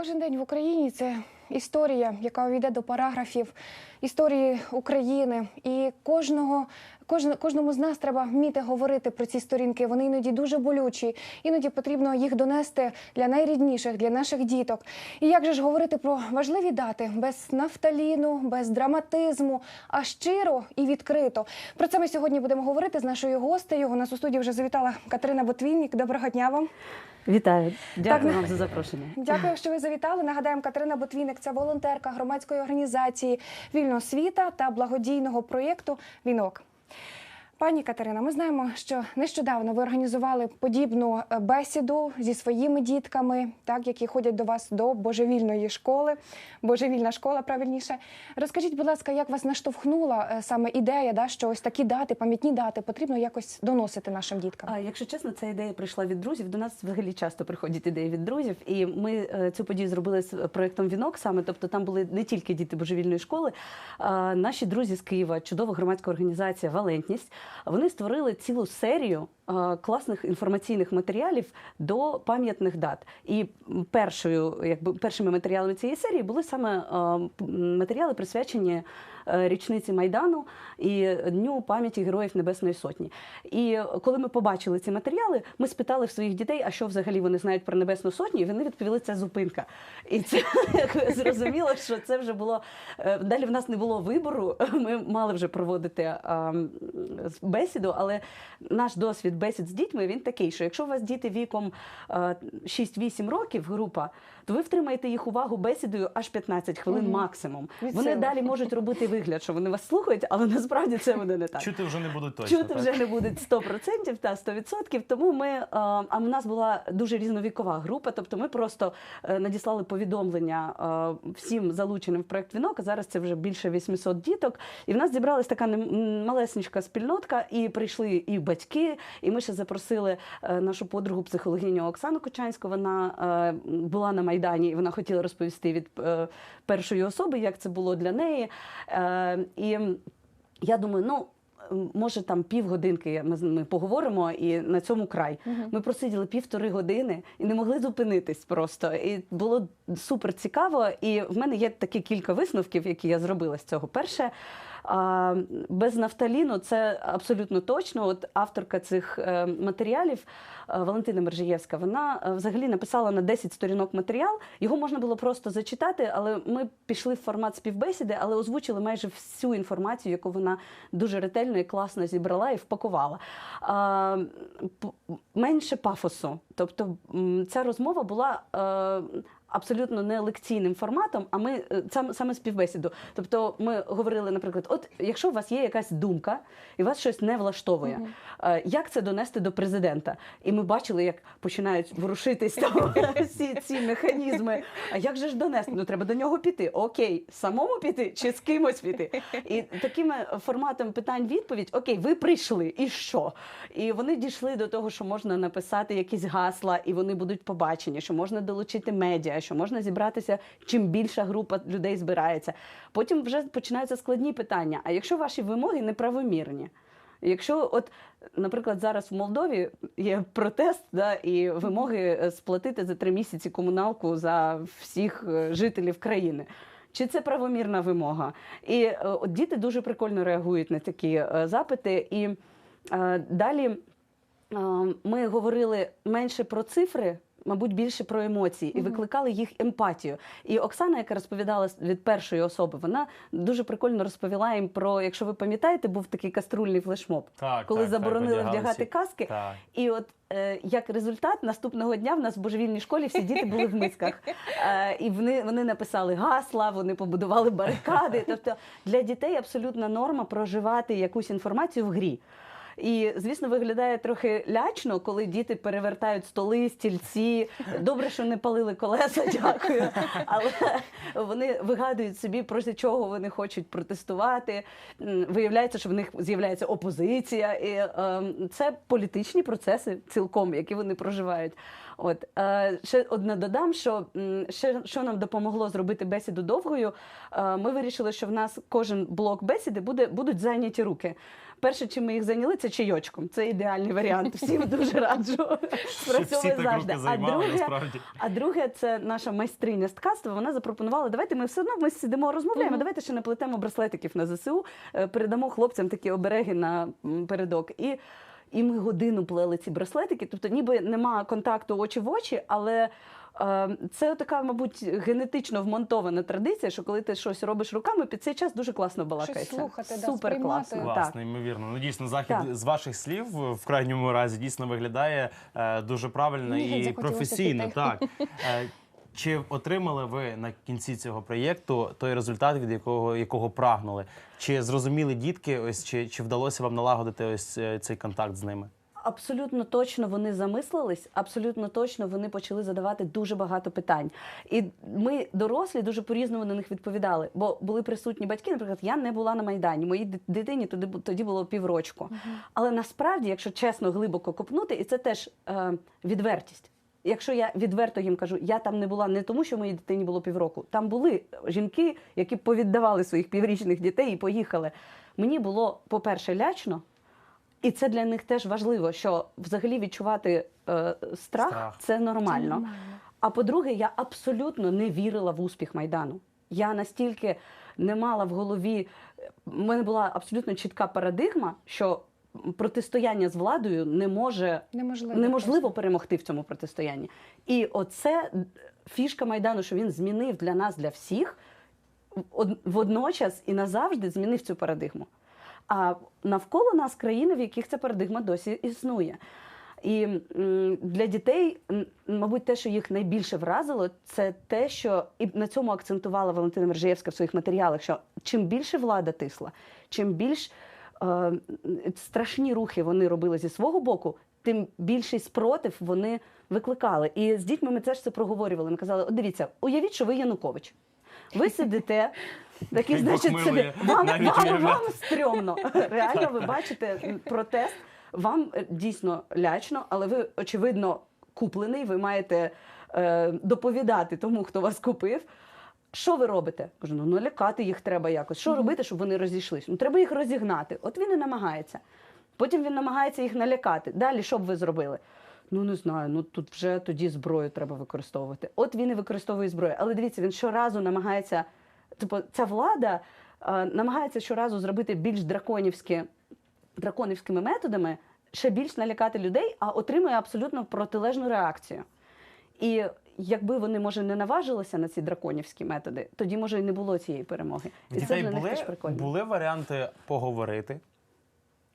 Кожен день в Україні це історія, яка увійде до параграфів історії України. І кожного, кожен, кожному з нас треба вміти говорити про ці сторінки. Вони іноді дуже болючі. Іноді потрібно їх донести для найрідніших, для наших діток. І як же ж говорити про важливі дати без нафталіну, без драматизму, а щиро і відкрито. Про це ми сьогодні будемо говорити з нашою гостею. У нас у студії вже завітала Катерина Ботвінник. Доброго дня вам. Вітаю, дякую Так, вам за запрошення. Дякую, що ви завітали. Нагадаємо, Катерина Ботвіник це волонтерка громадської організації Вільно світа та благодійного проєкту Вінок. Пані Катерина, ми знаємо, що нещодавно ви організували подібну е, бесіду зі своїми дітками, так які ходять до вас до божевільної школи, божевільна школа, правильніше. Розкажіть, будь ласка, як вас наштовхнула е, саме ідея, да, що ось такі дати, пам'ятні дати потрібно якось доносити нашим діткам? А якщо чесно, ця ідея прийшла від друзів. До нас взагалі часто приходять ідеї від друзів, і ми е, цю подію зробили з проєктом Вінок саме. Тобто там були не тільки діти божевільної школи, а наші друзі з Києва, чудова громадська організація Валентність. Вони створили цілу серію е, класних інформаційних матеріалів до пам'ятних дат. І першою, якби першими матеріалами цієї серії були саме е, матеріали, присвячені річниці Майдану і Дню пам'яті Героїв Небесної Сотні. І коли ми побачили ці матеріали, ми спитали в своїх дітей, а що взагалі вони знають про Небесну Сотню, і вони відповіли, це зупинка. І це зрозуміло, що це вже було е, далі. В нас не було вибору. Ми мали вже проводити бесіду, але наш досвід бесід з дітьми він такий, що якщо у вас діти віком е, 6-8 років, група, то ви втримаєте їх увагу бесідою аж 15 хвилин Мгм. максимум. Від Вони сили. далі можуть робити вигляд, що вони вас слухають, але насправді це вони не так. Чути вже не будуть точно. Чути так? вже не буде 100% та 100%. Тому ми е, а в нас була дуже різновікова група. Тобто ми просто е, надіслали повідомлення е, всім залученим в проект вінок. а Зараз це вже більше 800 діток. І в нас зібралась така м, малесенька спільнотка, і прийшли і батьки. І ми ще запросили е, нашу подругу психологиню Оксану Кочанську. Вона е, була на майдані, і вона хотіла розповісти від е, першої особи, як це було для неї. Е, І я думаю, ну. Може, там півгодинки ми, з- ми поговоримо і на цьому край. Ми просиділи півтори години і не могли зупинитись просто. І було супер цікаво. І в мене є такі кілька висновків, які я зробила з цього. Перше, без нафталіну це абсолютно точно. От авторка цих е, матеріалів е, Валентина Мержиєвська, вона е, взагалі написала на 10 сторінок матеріал. Його можна було просто зачитати, але ми пішли в формат співбесіди, але озвучили майже всю інформацію, яку вона дуже ретельно і класно зібрала і впакувала. Менше пафосу. Тобто ця розмова була. Абсолютно не лекційним форматом, а ми е, сам, саме співбесіду. Тобто ми говорили, наприклад, от якщо у вас є якась думка і вас щось не влаштовує, е, як це донести до президента? І ми бачили, як починають ворушитись там всі ці механізми. А як же ж донести? Ну треба до нього піти. Окей, самому піти чи з кимось піти? І таким форматом питань-відповідь: Окей, ви прийшли, і що? І вони дійшли до того, що можна написати якісь гасла, і вони будуть побачені, що можна долучити медіа, що можна зібратися, чим більша група людей збирається. Потім вже починаються складні питання. А якщо ваші вимоги неправомірні? Якщо, от, наприклад, зараз в Молдові є протест да, і вимоги е, сплатити за три місяці комуналку за всіх е, жителів країни. Чи це правомірна вимога? І е, от діти дуже прикольно реагують на такі запити. І е, далі е, ми говорили менше про цифри. Мабуть, більше про емоції і викликали їх емпатію. І Оксана, яка розповідала від першої особи, вона дуже прикольно розповіла їм про, якщо ви пам'ятаєте, був такий каструльний флешмоб, Так, коли так, так, заборонили одягали вдягати каски. Так. І от е, як результат, наступного дня в нас в божевільній школі всі діти були в мисках. Е, і вони, вони написали гасла, вони побудували барикади. Тобто для дітей абсолютна норма проживати якусь інформацію в грі. І, звісно, виглядає трохи лячно, коли діти перевертають столи, стільці. Добре, що не палили колеса, дякую. Але вони вигадують собі, проти чого вони хочуть протестувати. Виявляється, що в них з'являється опозиція. І е, це політичні процеси цілком, які вони проживають. От е, ще одне додам, що ще що нам допомогло зробити бесіду довгою. Е, ми вирішили, що в нас кожен блок бесіди буде будуть зайняті руки. Перше, чим ми їх зайняли, це чайочком. Це ідеальний варіант. Всім дуже раджу. Так завжди. А друге, а друге, це наша майстриня з ткацтва. Вона запропонувала, давайте ми все одно ми сидимо, розмовляємо. Давайте ще наплетемо браслетиків на ЗСУ, е, передамо хлопцям такі обереги на передок. І, і ми годину плели ці браслетики. Тобто, ніби нема контакту очі в очі, але. Е, Це така, мабуть, генетично вмонтована традиція, що коли ти щось робиш руками, під цей час дуже класно балакається. слухати, да, Супер класно. сприймати. Класно, Так. неймовірно. Ну дійсно, захід Так. з ваших слів в крайньому разі дійсно виглядає е, дуже правильно геть і професійно. піти. Так. Е, чи отримали ви на кінці цього проєкту той результат, від якого якого прагнули? Чи зрозуміли дітки? Ось чи, чи вдалося вам налагодити ось е, цей контакт з ними? Абсолютно точно вони замислились, абсолютно точно вони почали задавати дуже багато питань. І ми, дорослі, дуже по-різному на них відповідали. Бо були присутні батьки, наприклад, я не була на Майдані, моїй дитині тоді, бу- тоді було піврочку. Але насправді, якщо чесно, глибоко копнути, і це теж е, відвертість. Якщо я відверто їм кажу, я там не була не тому, що моїй дитині було півроку. Там були жінки, які повіддавали своїх піврічних дітей і поїхали. Мені було, по-перше, лячно, і це для них теж важливо, що взагалі відчувати е, страх, Страх. це нормально. Це нормально. А по-друге, я абсолютно не вірила в успіх Майдану. Я настільки не мала в голові, в мене була абсолютно чітка парадигма, що протистояння з владою не може Неможливо. неможливо перемогти в цьому протистоянні. І оце фішка Майдану, що він змінив для нас, для всіх, од- водночас і назавжди змінив цю парадигму. А навколо нас країни, в яких ця парадигма досі існує. І для дітей, мабуть, те, що їх найбільше вразило, це те, що і на цьому акцентувала Валентина Мержиєвська в своїх матеріалах, що чим більше влада тисла, чим більш е, страшні рухи вони робили зі свого боку, тим більший спротив вони викликали. І з дітьми ми теж це проговорювали. Ми казали: от дивіться, уявіть, що ви Янукович. Ви сидите, такі, значить, собі, вам, вам, вам стрьомно. Реально, ви бачите протест. Вам е, дійсно лячно, але ви, очевидно, куплений. Ви маєте е, доповідати тому, хто вас купив. Що ви робите? Кажу, ну налякати їх треба якось. Що робити, щоб вони розійшлись? Ну треба їх розігнати. От він і намагається. Потім він намагається їх налякати. Далі що б ви зробили? Ну не знаю, ну тут вже тоді зброю треба використовувати. От він і використовує зброю. Але дивіться, він щоразу намагається, типу, ця влада е, намагається щоразу зробити більш драконівські, драконівськими методами, ще більш налякати людей, а отримує абсолютно протилежну реакцію. І якби вони, може, не наважилися на ці драконівські методи, тоді, може, і не було цієї перемоги. І це дітей для них були, теж прикольно. були варіанти поговорити.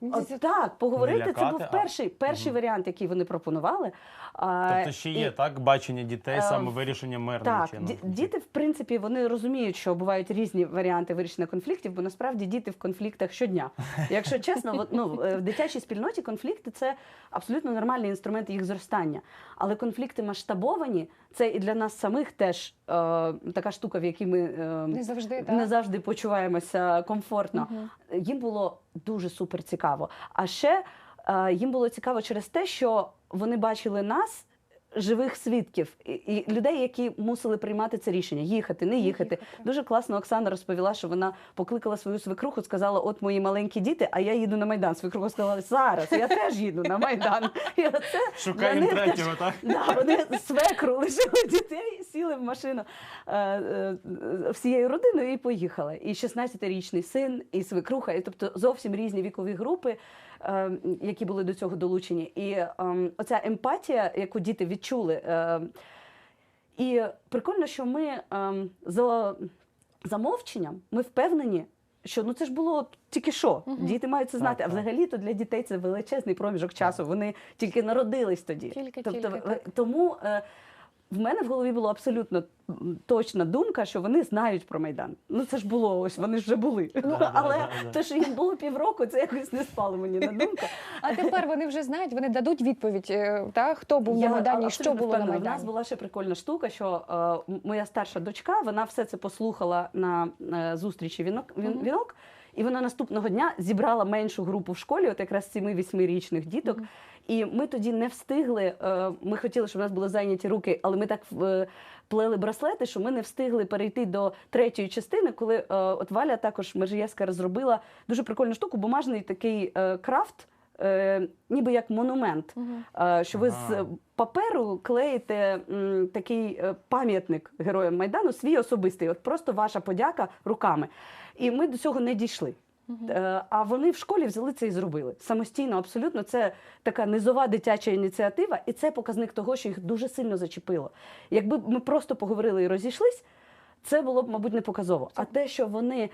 Мені От, так, поговорити це був перший, перший Мгм. варіант, який вони пропонували. А, Тобто ще є і- так бачення дітей, Е, саме вирішення мирним Так, чином. ді- діти, в принципі, вони розуміють, що бувають різні варіанти вирішення конфліктів, бо насправді діти в конфліктах щодня. Якщо чесно, ну, е, в дитячій спільноті конфлікти це абсолютно нормальний інструмент їх зростання. Але конфлікти масштабовані це і для нас самих теж е, така штука, в якій ми е, Не завжди, так. не завжди почуваємося комфортно. Угу. Їм було дуже супер цікаво. А ще е, їм було цікаво через те, що вони бачили нас. Живих свідків і, і людей, які мусили приймати це рішення, їхати, не їхати. Дуже класно Оксана розповіла, що вона покликала свою свекруху, сказала: От мої маленькі діти, а я їду на майдан. Свекруха сказала, зараз я теж їду на майдан. І оце Шукаємо третього, так? Да, вони свекру лишили дітей, сіли в машину е, е, всією родиною і поїхали. І 16-річний син, і свекруха, і тобто зовсім різні вікові групи, які були до цього долучені. І е, оця емпатія, яку діти відчули. Е, і прикольно, що ми за замовченням ми впевнені. Що ну це ж було тільки що. Мгм. Діти мають це знати. Так, а взагалі то для дітей це величезний проміжок часу. Вони тільки народились тоді. Тільки- тобто, тільки, так. тому е, в мене в голові була абсолютно точна думка, що вони знають про майдан. Ну це ж було ось, вони ж вже були. Ну але те, що їм було півроку, це якось не спало мені на думку. А тепер вони вже знають, вони дадуть відповідь, е, та, хто був Я на Майдані, що абсолютно було на впевнена. У нас Майдані. була ще прикольна штука, що е, моя старша дочка, вона все це послухала на е, зустрічі вінок, він, вінок, і вона наступного дня зібрала меншу групу в школі, от якраз 7-8-річних діток. І ми тоді не встигли. е, Ми хотіли, щоб у нас були зайняті руки, але ми так е, плели браслети, що ми не встигли перейти до третьої частини, коли е, от Валя також Межиєвська розробила дуже прикольну штуку, бумажний такий крафт. Е, ніби як монумент, е, що ви з паперу клеїте м, такий е, пам'ятник героям Майдану, свій особистий, от просто ваша подяка руками. І ми до цього не дійшли. Е, А вони в школі взяли це і зробили самостійно. Абсолютно, це така низова дитяча ініціатива, і це показник того, що їх дуже сильно зачепило. Якби ми просто поговорили і розійшлись, це було б, мабуть, не показово. А те, що вони.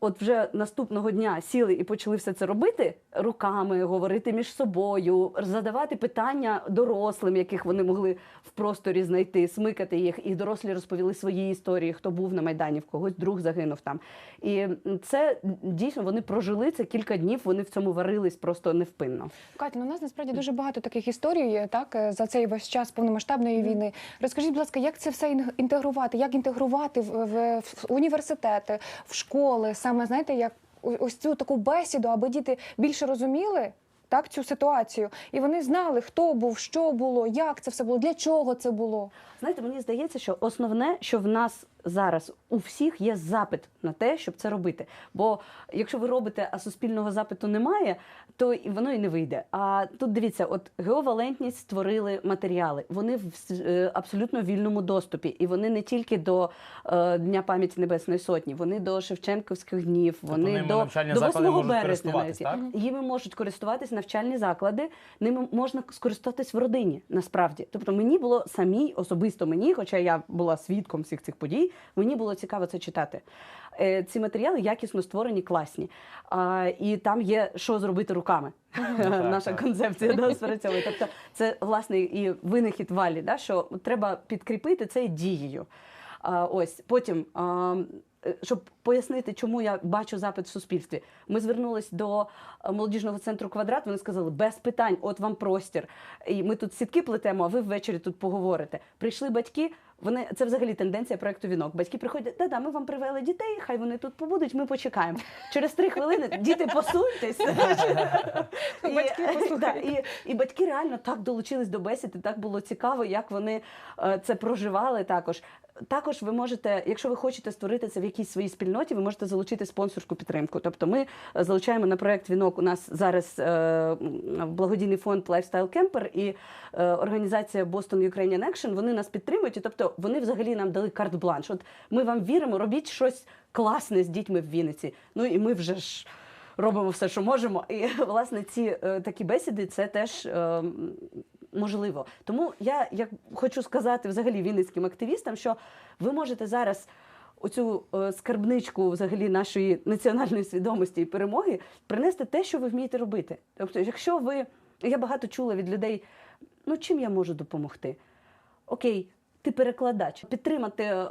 От вже наступного дня сіли і почали все це робити руками, говорити між собою, задавати питання дорослим, яких вони могли в просторі знайти, смикати їх. І дорослі розповіли свої історії, хто був на майдані, в когось друг загинув там. І це дійсно вони прожили це кілька днів. Вони в цьому варились просто невпинно. Катя, ну у нас насправді дуже багато таких історій є, так е, за цей весь час повномасштабної війни. Розкажіть, будь ласка, як це все ін- інтегрувати? Як інтегрувати в, в, в університети, в школи? Саме знаєте, як ось цю таку бесіду, аби діти більше розуміли. Так, цю ситуацію, і вони знали, хто був, що було, як це все було, для чого це було. Знаєте, мені здається, що основне, що в нас зараз у всіх є запит на те, щоб це робити. Бо якщо ви робите, а суспільного запиту немає, то і воно і не вийде. А тут дивіться, от геовалентність створили матеріали. Вони в е, абсолютно вільному доступі, і вони не тільки до е, Дня пам'яті Небесної Сотні, вони до Шевченківських днів, вони ними до, до 8 березня. навіть. так? Їми можуть користуватись навчальні заклади, ними можна скористатись в родині насправді. Тобто мені було самій, особисто мені, хоча я була свідком всіх цих подій, мені було цікаво це читати. Е, Ці матеріали якісно створені, класні. А, і там є що зробити руками. Наша концепція да, спрацьовує. Тобто, це власне і винахід валі, да, що треба підкріпити це дією. А, ось потім. А, е, щоб пояснити, чому я бачу запит в суспільстві, ми звернулись до е, молодіжного центру квадрат. Вони сказали, без питань, от вам простір. І ми тут сітки плетемо, а ви ввечері тут поговорите. Прийшли батьки. Вони це взагалі тенденція проекту вінок. Батьки приходять, да, да, ми вам привели дітей, хай вони тут побудуть. Ми почекаємо. Через три хвилини діти посуньтесь. І- Батьки да, і, і батьки реально так долучились до бесіди. Так було цікаво, як вони е, це проживали також. Також ви можете, якщо ви хочете створити це в якійсь своїй спільноті, ви можете залучити спонсорську підтримку. Тобто, ми е, залучаємо на проект вінок. У нас зараз е, благодійний фонд Lifestyle Camper і е, організація Boston Ukrainian Action. Вони нас підтримують. І тобто вони взагалі нам дали карт-бланш. От ми вам віримо, робіть щось класне з дітьми в Вінниці. Ну і ми вже ж. Робимо все, що можемо, і власне ці е, такі бесіди це теж е, можливо. Тому я як хочу сказати взагалі вінницьким активістам, що ви можете зараз оцю е, скарбничку взагалі нашої національної свідомості і перемоги принести те, що ви вмієте робити. Тобто, якщо ви я багато чула від людей, ну чим я можу допомогти? Окей. Ти перекладач, підтримати е,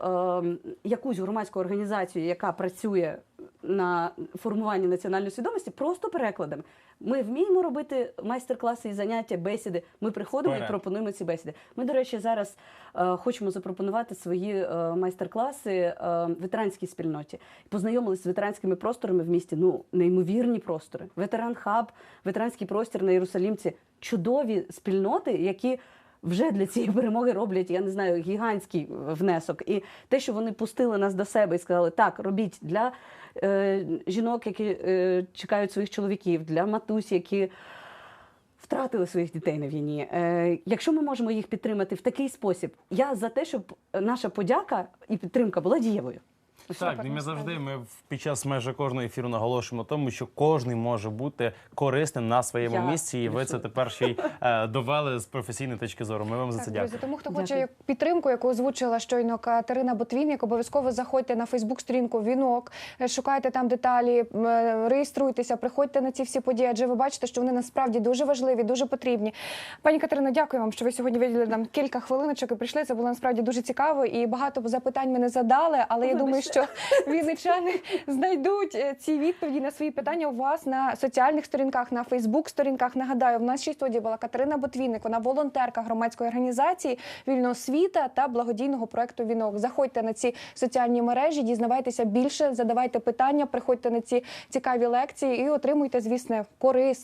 якусь громадську організацію, яка працює на формуванні національної свідомості, просто перекладами. Ми вміємо робити майстер-класи і заняття, бесіди. Ми приходимо Вперед. і пропонуємо ці бесіди. Ми, до речі, зараз е, хочемо запропонувати свої е, майстер-класи е, ветеранській спільноті. Познайомилися з ветеранськими просторами в місті. Ну, неймовірні простори. Ветеран хаб, ветеранський простір на Єрусалімці. Чудові спільноти, які вже для цієї перемоги роблять, я не знаю, гігантський внесок. І те, що вони пустили нас до себе і сказали, так, робіть для е, жінок, які е, чекають своїх чоловіків, для матусь, які втратили своїх дітей на війні. Е, якщо ми можемо їх підтримати в такий спосіб, я за те, щоб наша подяка і підтримка була дієвою. Так, і ми завжди ми в- під час майже кожного ефіру наголошуємо тому, що кожен може бути корисним на своєму Я місці, і ви це тепер ще й е, довели з професійної точки зору. Ми вам за це Так, дякуємо. тому хто хоче як підтримку, яку озвучила щойно Катерина Ботвінник, обов'язково заходьте на Фейсбук-сторінку Вінок, е, шукайте там деталі, е, реєструйтеся, приходьте на ці всі події, адже ви бачите, що вони насправді дуже важливі, дуже потрібні. Пані Катерино, дякую вам, що ви сьогодні виділили нам кілька хвилиночок і прийшли. Це було насправді дуже цікаво і багато запитань ми не задали, але я думаю, що вінничани знайдуть е, ці відповіді на свої питання у вас на соціальних сторінках, на Фейсбук-сторінках. Нагадаю, в нашій студії була Катерина Ботвінник, вона волонтерка громадської організації Вільна освіта та благодійного проекту Вінок. Заходьте на ці соціальні мережі, дізнавайтеся більше, задавайте питання, приходьте на ці цікаві лекції і отримуйте, звісно, корисне.